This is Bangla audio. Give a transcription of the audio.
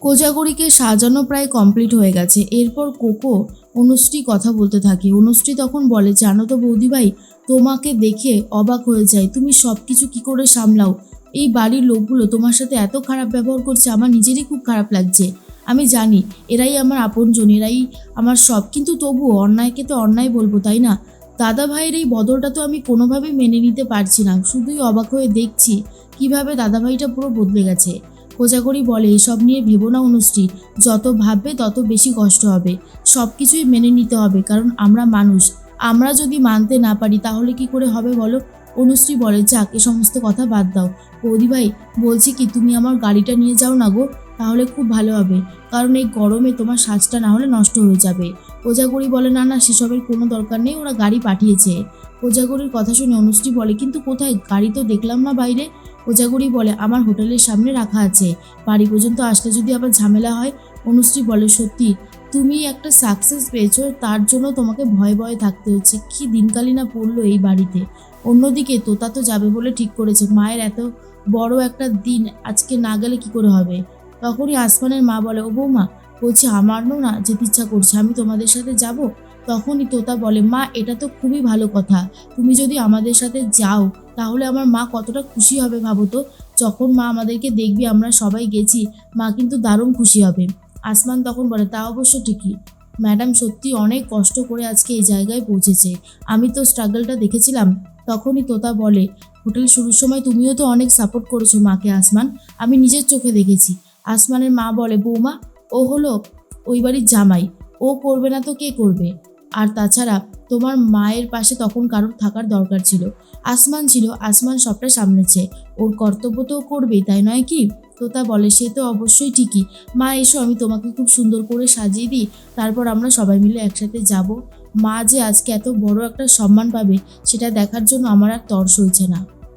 কোজাগরিকে সাজানো প্রায় কমপ্লিট হয়ে গেছে। এরপর কোকো অনুশ্রী কথা বলতে থাকে। অনুশ্রী তখন বলে, জানো তো বৌদিভাই, তোমাকে দেখে অবাক হয়ে যায়। তুমি সব কিছু কী করে সামলাও? এই বাড়ির লোকগুলো তোমার সাথে এত খারাপ ব্যবহার করছে, আমার নিজেরই খুব খারাপ লাগছে। আমি জানি, এরাই আমার আপনজন, এরাই আমার সব। কিন্তু তবুও অন্যায়কে তো অন্যায় বলব, তাই না? দাদা ভাইয়ের এই বদলটা তো আমি কোনোভাবেই মেনে নিতে পারছি না। শুধুই অবাক হয়ে দেখছি কীভাবে দাদা ভাইটা পুরো বদলে গেছে। কোজাগরি বলে এসব নিয়ে ভেবো না অনুশ্রী যত ভাববে তত বেশি কষ্ট হবে। সব কিছুই মেনে নিতে হবে, কারণ আমরা মানুষ। আমরা যদি মানতে না পারি তাহলে কি করে হবে বলো? অনুশ্রী বলে, যাক, এ সমস্ত কথা বাদ দাও। বৌদি ভাই, বলছি কি, তুমি আমার গাড়িটা নিয়ে যাও না গো? তাহলে খুব ভালো হবে। কারণ এই গরমে তোমার সাজটা না হলে নষ্ট হয়ে যাবে কোজাগরি বলে, না না, সেসবের কোনো দরকার নেই, ওরা গাড়ি পাঠিয়েছে কোজাগরির কথা শুনে অনুশ্রী বলে, কিন্তু কোথায়? গাড়ি তো দেখলাম না বাইরে। কোজাগরি বলে, আমার হোটেলের সামনে রাখা আছে। বাড়ি পর্যন্ত আসলে যদি আবার ঝামেলা হয়? অনুশ্রী বলে, সত্যি, তুমি একটা সাকসেস পেয়েছ, তার জন্য তোমাকে ভয়ে ভয়ে থাকতে হচ্ছে। কি দিনকালই না পড়ল এই বাড়িতে। অন্যদিকে তোতা তো যাবে বলে ঠিক করেছে। মায়ের এত বড় একটা দিন, আজকে না গেলে কি করে হবে? তখনই আসমানের মা বলে, ও বৌমা, বলছে আমারও না যেতে ইচ্ছা করছে। আমি তোমাদের সাথে যাব? তখনই তোতা বলে, মা, এটা তো খুবই ভালো কথা। তুমি যদি আমাদের সাথে যাও, তাহলে আমার মা কতটা খুশি হবে ভাবো তো। যখন মা আমাদেরকে দেখবি, আমরা সবাই গেছি, মা কিন্তু দারুণ খুশি হবে। আসমান তখন বলে, তা অবশ্য ঠিকই। ম্যাডাম সত্যি অনেক কষ্ট করে আজকে এই জায়গায় পৌঁছেছে। আমি তো স্ট্রাগলটা দেখেছিলাম। তখনই তোতা বলে, হোটেল শুরুর সময় তুমিও তো অনেক সাপোর্ট করেছ মাকে, আসমান। আমি নিজের চোখে দেখেছি। আসমানের মা বলে, বৌমা, ও হলো ওই বাড়ির জামাই। ও করবে না তো কে করবে? আর তাছাড়া তোমার মায়ের পাশে তখন কারোর থাকার দরকার ছিল। আসমান ছিল, আসমান সবটা সামনেছে ওর কর্তব্য তো করবে করবেই, তাই নয় কি? তোতা বলে, সে তো অবশ্যই ঠিকই। মা, এসো, আমি তোমাকে খুব সুন্দর করে সাজিয়ে দিই। তারপর আমরা সবাই মিলে একসাথে যাব। মা যে আজকে এত বড় একটা সম্মান পাবে, সেটা দেখার জন্য আমার আর তর সইছে না।